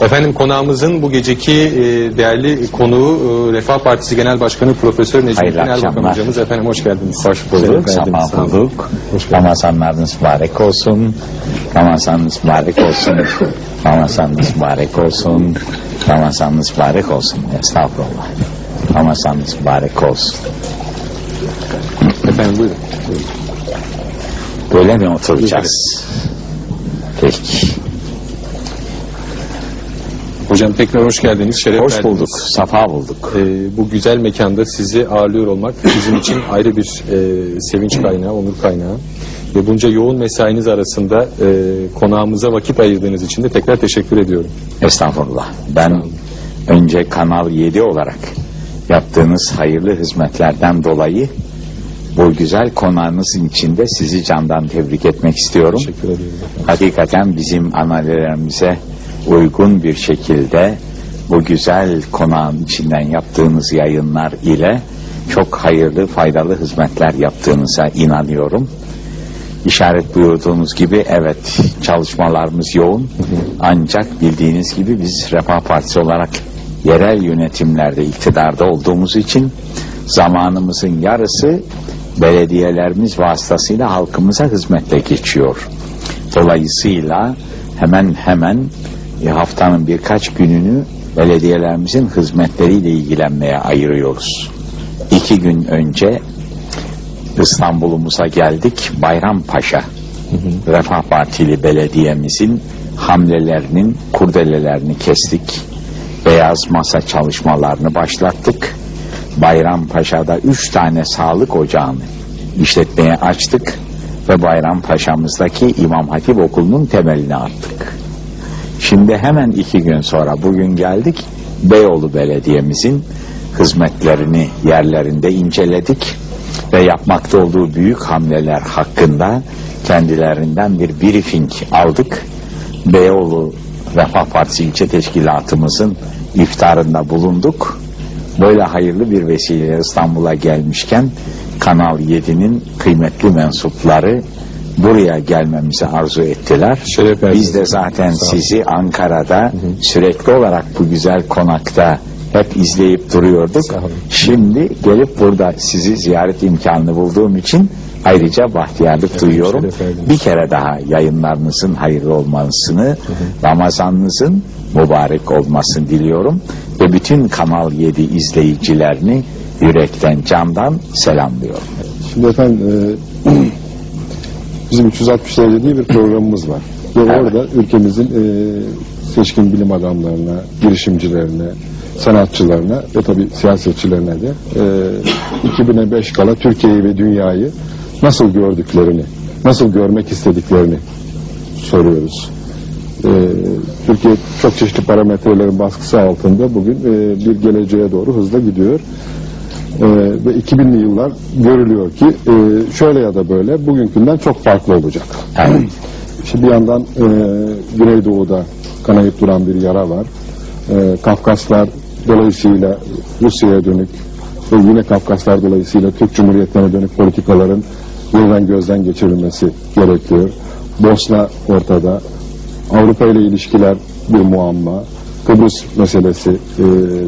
Efendim konağımızın bu geceki e, değerli konuğu e, Refah Partisi Genel Başkanı Profesör Necmettin Hayırlı Erbakan akşamlar. hocamız. Efendim hoş geldiniz. Hoş bulduk, sabah sağ olun. bulduk. Ramazanlarınız mübarek olsun. Ramazanınız mübarek olsun. Ramazanınız mübarek olsun. Ramazanınız mübarek olsun. Estağfurullah. Ramazanınız mübarek olsun. Efendim buyurun. Böyle mi oturacağız? Peki. Hocam tekrar hoş geldiniz. Şeref Hoş verdiniz. bulduk, safa bulduk. E, bu güzel mekanda sizi ağırlıyor olmak bizim için ayrı bir e, sevinç kaynağı, onur kaynağı. Ve bunca yoğun mesainiz arasında e, konağımıza vakit ayırdığınız için de tekrar teşekkür ediyorum. Estağfurullah. Ben önce Kanal 7 olarak yaptığınız hayırlı hizmetlerden dolayı bu güzel konağınızın içinde sizi candan tebrik etmek istiyorum. Teşekkür ediyorum. Hakikaten bizim annelerimize uygun bir şekilde bu güzel konağın içinden yaptığınız yayınlar ile çok hayırlı, faydalı hizmetler yaptığınıza inanıyorum. İşaret buyurduğunuz gibi evet çalışmalarımız yoğun ancak bildiğiniz gibi biz Refah Partisi olarak yerel yönetimlerde iktidarda olduğumuz için zamanımızın yarısı belediyelerimiz vasıtasıyla halkımıza hizmetle geçiyor. Dolayısıyla hemen hemen e, haftanın birkaç gününü belediyelerimizin hizmetleriyle ilgilenmeye ayırıyoruz. İki gün önce İstanbul'umuza geldik. Bayrampaşa Refah Partili belediyemizin hamlelerinin kurdelelerini kestik. Beyaz masa çalışmalarını başlattık. Bayrampaşa'da üç tane sağlık ocağını işletmeye açtık ve Bayrampaşa'mızdaki İmam Hatip Okulu'nun temelini attık. Şimdi hemen iki gün sonra bugün geldik Beyoğlu Belediye'mizin hizmetlerini yerlerinde inceledik ve yapmakta olduğu büyük hamleler hakkında kendilerinden bir briefing aldık. Beyoğlu Refah Partisi ilçe teşkilatımızın iftarında bulunduk. Böyle hayırlı bir vesileyle İstanbul'a gelmişken Kanal 7'nin kıymetli mensupları buraya gelmemizi arzu ettiler. Şeref. Biz de zaten sizi Ankara'da sürekli olarak bu güzel konakta hep izleyip duruyorduk. Şimdi gelip burada sizi ziyaret imkanını bulduğum için ayrıca bahtiyarlık duyuyorum. şeref verdiniz. Bir kere daha yayınlarınızın hayırlı olmasını, Ramazanınızın mübarek olmasını diliyorum ve bütün Kanal 7 izleyicilerini yürekten, candan selamlıyorum. Şimdi efendim e, bizim 360 derece diye bir programımız var. Ve orada ülkemizin e, seçkin bilim adamlarına, girişimcilerine, sanatçılarına ve tabii siyasetçilerine de e, 2005 kala Türkiye'yi ve dünyayı nasıl gördüklerini, nasıl görmek istediklerini soruyoruz. E, Türkiye çok çeşitli parametrelerin baskısı altında bugün e, bir geleceğe doğru hızla gidiyor. Ee, ve 2000'li yıllar görülüyor ki e, şöyle ya da böyle bugünkünden çok farklı olacak. İşte bir yandan e, Güneydoğu'da kanayıp duran bir yara var. E, Kafkaslar dolayısıyla Rusya'ya dönük ve yine Kafkaslar dolayısıyla Türk Cumhuriyetlerine dönük politikaların yeniden gözden geçirilmesi gerekiyor. Bosna ortada. Avrupa ile ilişkiler bir muamma. Kıbrıs meselesi e,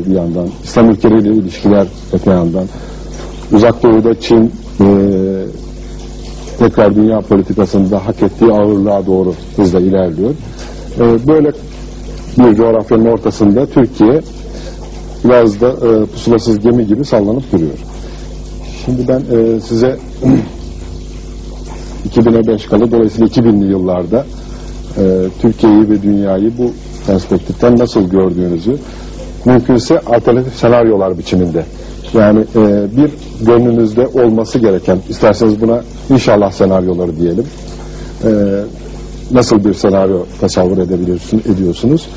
bir yandan. İslam ülkeleriyle ilişkiler öte yandan. Uzak Doğu'da Çin e, tekrar dünya politikasında hak ettiği ağırlığa doğru hızla ilerliyor. E, böyle bir coğrafyanın ortasında Türkiye biraz da e, pusulasız gemi gibi sallanıp duruyor. Şimdi ben e, size 2000'e 5 kalı dolayısıyla 2000'li yıllarda e, Türkiye'yi ve dünyayı bu perspektiften nasıl gördüğünüzü mümkünse alternatif senaryolar biçiminde. Yani e, bir gönlünüzde olması gereken isterseniz buna inşallah senaryoları diyelim e, nasıl bir senaryo tasavvur edebiliyorsun, ediyorsunuz?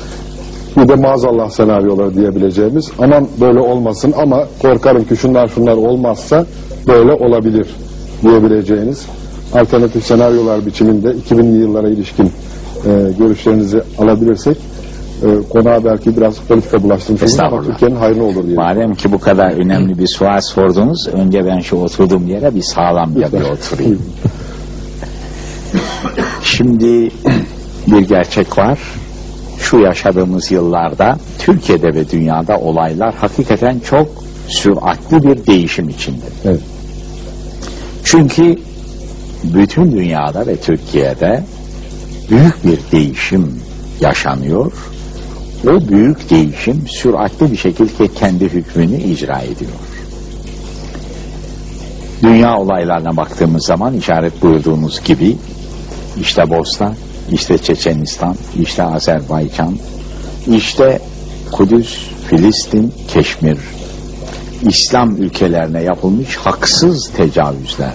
Bir de maazallah senaryoları diyebileceğimiz aman böyle olmasın ama korkarım ki şunlar şunlar olmazsa böyle olabilir diyebileceğiniz alternatif senaryolar biçiminde 2000'li yıllara ilişkin e, görüşlerinizi alabilirsek e, konuğa belki biraz politika bulaştırmış ama. Türkiye'nin hayrına olur diye. Madem ki bu kadar önemli bir sual sordunuz, önce ben şu oturduğum yere bir sağlamca bir oturayım. Şimdi bir gerçek var. Şu yaşadığımız yıllarda Türkiye'de ve dünyada olaylar hakikaten çok süratli bir değişim içinde. Evet. Çünkü bütün dünyada ve Türkiye'de büyük bir değişim yaşanıyor. O büyük değişim süratli bir şekilde kendi hükmünü icra ediyor. Dünya olaylarına baktığımız zaman işaret buyurduğunuz gibi işte Bosna, işte Çeçenistan, işte Azerbaycan, işte Kudüs, Filistin, Keşmir, İslam ülkelerine yapılmış haksız tecavüzler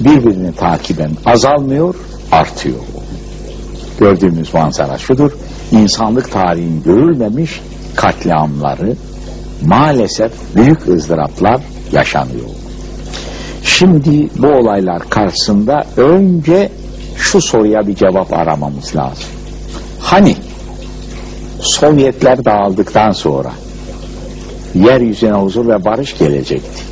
birbirini takiben azalmıyor, artıyor. Gördüğümüz manzara şudur, insanlık tarihinin görülmemiş katliamları maalesef büyük ızdıraplar yaşanıyor. Şimdi bu olaylar karşısında önce şu soruya bir cevap aramamız lazım. Hani Sovyetler dağıldıktan sonra yeryüzüne huzur ve barış gelecekti.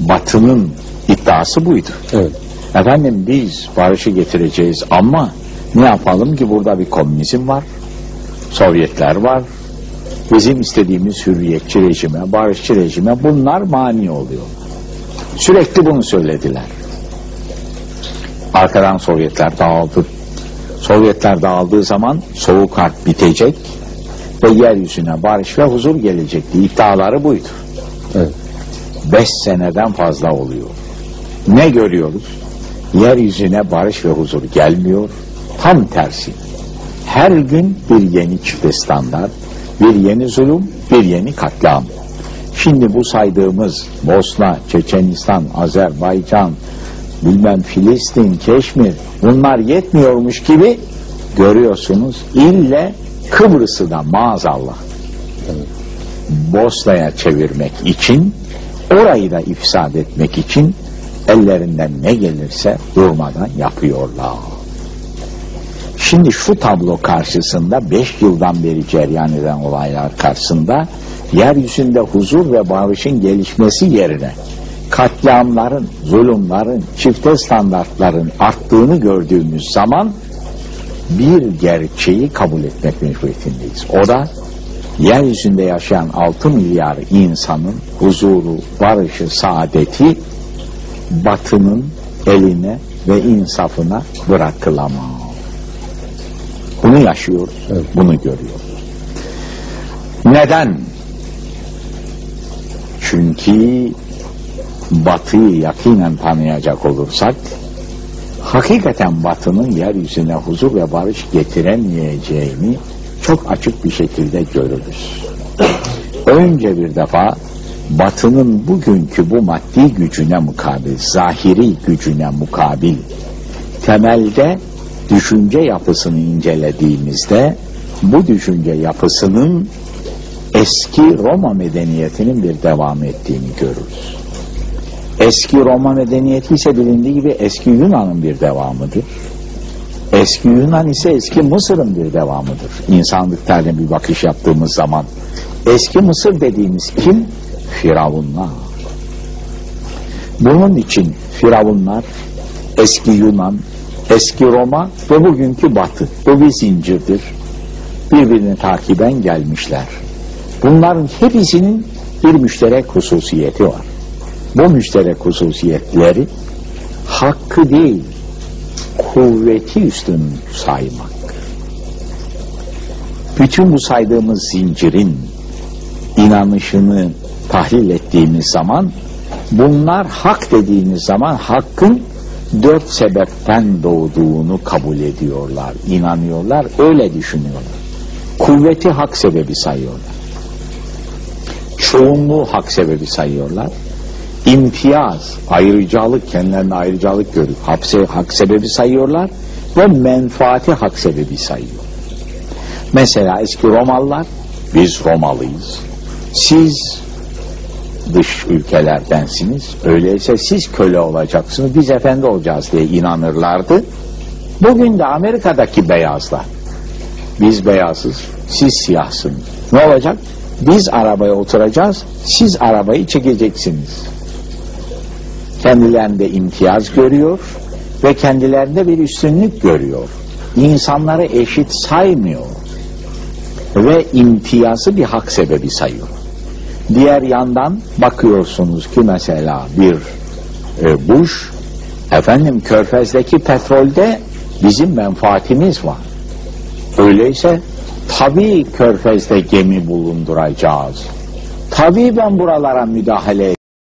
Batı'nın iddiası buydu. Evet. Efendim biz barışı getireceğiz ama ne yapalım ki burada bir komünizm var, Sovyetler var, bizim istediğimiz hürriyetçi rejime, barışçı rejime bunlar mani oluyor. Sürekli bunu söylediler. Arkadan Sovyetler dağıldı. Sovyetler dağıldığı zaman soğuk harp bitecek ve yeryüzüne barış ve huzur gelecekti. İddiaları buydu. Evet. Beş seneden fazla oluyor. Ne görüyoruz? Yeryüzüne barış ve huzur gelmiyor. Tam tersi. Her gün bir yeni çifte standart, bir yeni zulüm, bir yeni katliam. Şimdi bu saydığımız Bosna, Çeçenistan, Azerbaycan, bilmem Filistin, Keşmir bunlar yetmiyormuş gibi görüyorsunuz ille Kıbrıs'ı da maazallah Bosna'ya çevirmek için orayı da ifsad etmek için ellerinden ne gelirse durmadan yapıyorlar. Şimdi şu tablo karşısında beş yıldan beri cereyan eden olaylar karşısında yeryüzünde huzur ve barışın gelişmesi yerine katliamların, zulümlerin, çifte standartların arttığını gördüğümüz zaman bir gerçeği kabul etmek mecburiyetindeyiz. O da yeryüzünde yaşayan 6 milyar insanın huzuru, barışı, saadeti batının eline ve insafına bırakılamaz. Bunu yaşıyoruz, Evet. bunu görüyoruz. Neden? Çünkü batıyı yakinen tanıyacak olursak hakikaten batının yeryüzüne huzur ve barış getiremeyeceğini çok açık bir şekilde görürüz. Önce bir defa batının bugünkü bu maddi gücüne mukabil, zahiri gücüne mukabil temelde düşünce yapısını incelediğimizde bu düşünce yapısının eski Roma medeniyetinin bir devam ettiğini görürüz. Eski Roma medeniyeti ise bilindiği gibi eski Yunan'ın bir devamıdır. Eski Yunan ise eski Mısır'ın bir devamıdır. İnsanlık tarihine bir bakış yaptığımız zaman. Eski Mısır dediğimiz kim? Firavunlar. Bunun için Firavunlar, eski Yunan, eski Roma ve bugünkü Batı. Bu bir zincirdir. Birbirini takiben gelmişler. Bunların hepsinin bir müşterek hususiyeti var. Bu müşterek hususiyetleri hakkı değil, kuvveti üstün saymak. Bütün bu saydığımız zincirin inanışını tahlil ettiğimiz zaman bunlar hak dediğimiz zaman hakkın dört sebepten doğduğunu kabul ediyorlar, inanıyorlar, öyle düşünüyorlar. Kuvveti hak sebebi sayıyorlar. Çoğunluğu hak sebebi sayıyorlar. İmtiyaz, ayrıcalık, kendilerine ayrıcalık görüp hapse, hak sebebi sayıyorlar ve menfaati hak sebebi sayıyor. Mesela eski Romalılar, biz Romalıyız. Siz dış ülkelerdensiniz. Öyleyse siz köle olacaksınız, biz efendi olacağız diye inanırlardı. Bugün de Amerika'daki beyazlar, biz beyazız, siz siyahsınız. Ne olacak? Biz arabaya oturacağız, siz arabayı çekeceksiniz. Kendilerinde imtiyaz görüyor ve kendilerinde bir üstünlük görüyor. insanları eşit saymıyor ve imtiyazı bir hak sebebi sayıyor. Diğer yandan bakıyorsunuz ki mesela bir e, Bush efendim Körfez'deki petrolde bizim menfaatimiz var. Öyleyse tabii Körfez'de gemi bulunduracağız. Tabii ben buralara müdahale